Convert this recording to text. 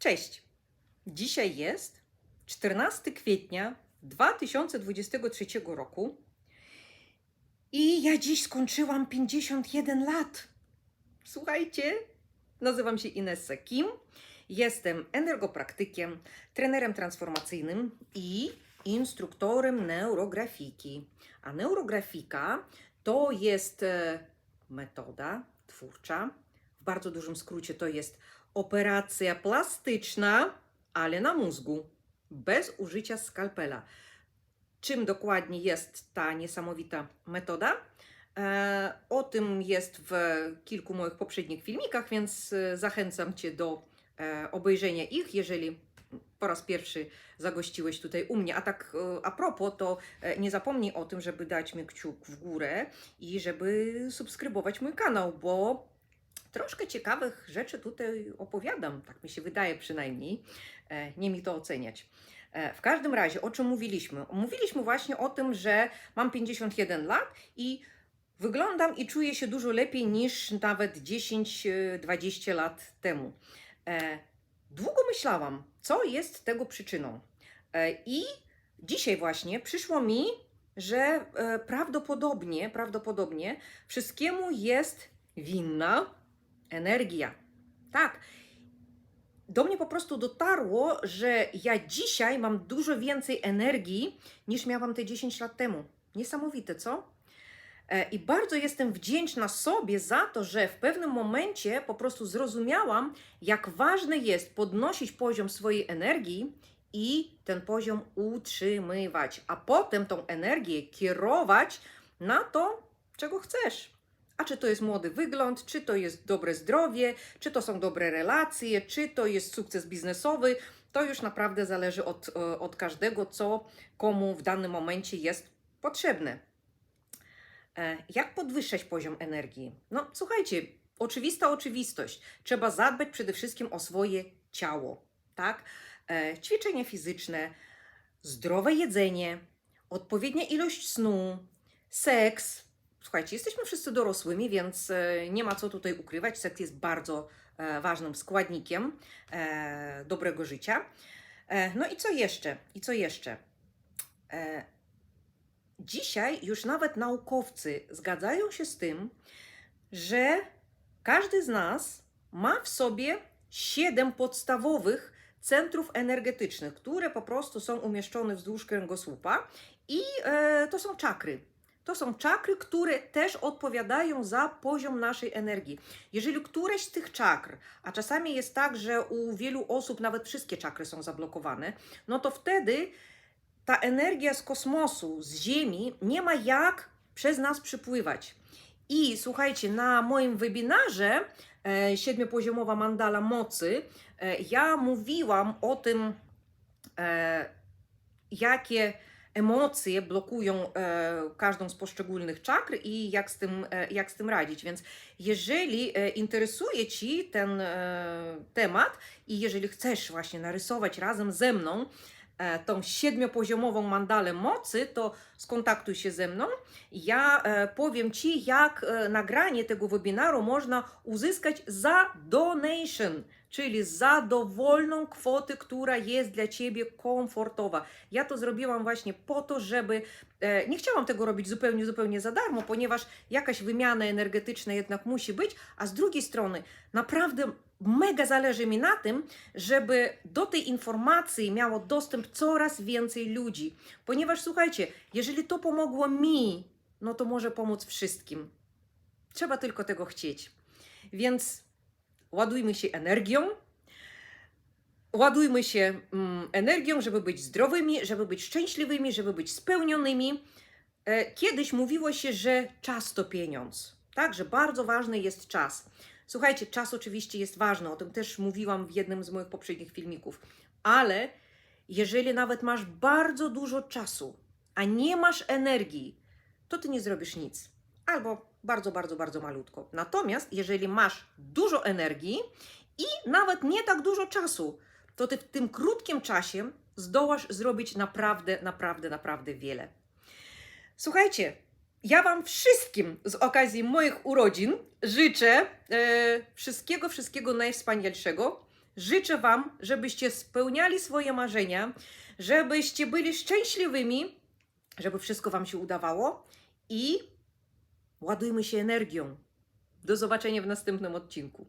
Cześć! Dzisiaj jest 14 kwietnia 2023 roku i ja dziś skończyłam 51 lat. Słuchajcie, nazywam się Inessa Kim, jestem energopraktykiem, trenerem transformacyjnym i instruktorem neurografiki. A neurografika to jest e, metoda twórcza, w bardzo dużym skrócie to jest operacja plastyczna, ale na mózgu, bez użycia skalpela. Czym dokładnie jest ta niesamowita metoda? E, O tym jest w kilku moich poprzednich filmikach, więc e, zachęcam Cię do e, obejrzenia ich, jeżeli po raz pierwszy zagościłeś tutaj u mnie. A tak a propos, to nie zapomnij o tym, żeby dać mi kciuk w górę i żeby subskrybować mój kanał, bo troszkę ciekawych rzeczy tutaj opowiadam, tak mi się wydaje przynajmniej. E, Nie mi to oceniać. E, W każdym razie, o czym mówiliśmy? Mówiliśmy właśnie o tym, że mam 51 lat i wyglądam i czuję się dużo lepiej niż nawet 10-20 lat temu. E, Długo myślałam, co jest tego przyczyną. E, I dzisiaj właśnie przyszło mi, że e, prawdopodobnie, prawdopodobnie wszystkiemu jest winna energia. Tak. Do mnie po prostu dotarło, że ja dzisiaj mam dużo więcej energii niż miałam te 10 lat temu. Niesamowite, co? E, I bardzo jestem wdzięczna sobie za to, że w pewnym momencie po prostu zrozumiałam, jak ważne jest podnosić poziom swojej energii i ten poziom utrzymywać, a potem tą energię kierować na to, czego chcesz. A czy to jest młody wygląd, czy to jest dobre zdrowie, czy to są dobre relacje, czy to jest sukces biznesowy, to już naprawdę zależy od, e, od każdego, co komu w danym momencie jest potrzebne. E, Jak podwyższać poziom energii? No, słuchajcie, oczywista oczywistość. Trzeba zadbać przede wszystkim o swoje ciało, tak? E, Ćwiczenia fizyczne, zdrowe jedzenie, odpowiednia ilość snu, seks. Słuchajcie, jesteśmy wszyscy dorosłymi, więc e, nie ma co tutaj ukrywać. Seks jest bardzo e, ważnym składnikiem e, dobrego życia. No i co jeszcze? I co jeszcze? Dzisiaj już nawet naukowcy zgadzają się z tym, że każdy z nas ma w sobie siedem podstawowych centrów energetycznych, które po prostu są umieszczone wzdłuż kręgosłupa i to są czakry. To są czakry, które też odpowiadają za poziom naszej energii. Jeżeli któreś z tych czakr, a czasami jest tak, że u wielu osób nawet wszystkie czakry są zablokowane, no to wtedy ta energia z kosmosu, z Ziemi, nie ma jak przez nas przypływać. I słuchajcie, na moim webinarze e, siedmiopoziomowa mandala mocy, e, ja mówiłam o tym, e, jakie emocje blokują e, każdą z poszczególnych czakr i jak z tym, e, jak z tym radzić. Więc jeżeli e, interesuje Ci ten temat i jeżeli chcesz właśnie narysować razem ze mną tą siedmiopoziomową mandalę mocy, to skontaktuj się ze mną. Ja powiem Ci, jak nagranie tego webinaru można uzyskać za donation, czyli za dowolną kwotę, która jest dla Ciebie komfortowa. Ja to zrobiłam właśnie po to, żeby e, nie chciałam tego robić zupełnie, zupełnie za darmo, ponieważ jakaś wymiana energetyczna jednak musi być, a z drugiej strony naprawdę mega zależy mi na tym, żeby do tej informacji miało dostęp coraz więcej ludzi. Ponieważ słuchajcie, jeżeli to pomogło mi, no to może pomóc wszystkim. Trzeba tylko tego chcieć. Więc ładujmy się energią. Ładujmy się mm, energią, żeby być zdrowymi, żeby być szczęśliwymi, żeby być spełnionymi. E, Kiedyś mówiło się, że czas to pieniądz. Tak, że bardzo ważny jest czas. Słuchajcie, czas oczywiście jest ważny, o tym też mówiłam w jednym z moich poprzednich filmików, ale jeżeli nawet masz bardzo dużo czasu, a nie masz energii, to ty nie zrobisz nic. Albo bardzo, bardzo, bardzo malutko. Natomiast jeżeli masz dużo energii i nawet nie tak dużo czasu, to ty w tym krótkim czasie zdołasz zrobić naprawdę, naprawdę, naprawdę wiele. Słuchajcie, ja Wam wszystkim z okazji moich urodzin życzę e, wszystkiego, wszystkiego najwspanialszego. Życzę Wam, żebyście spełniali swoje marzenia, żebyście byli szczęśliwymi, żeby wszystko Wam się udawało i ładujmy się energią. Do zobaczenia w następnym odcinku.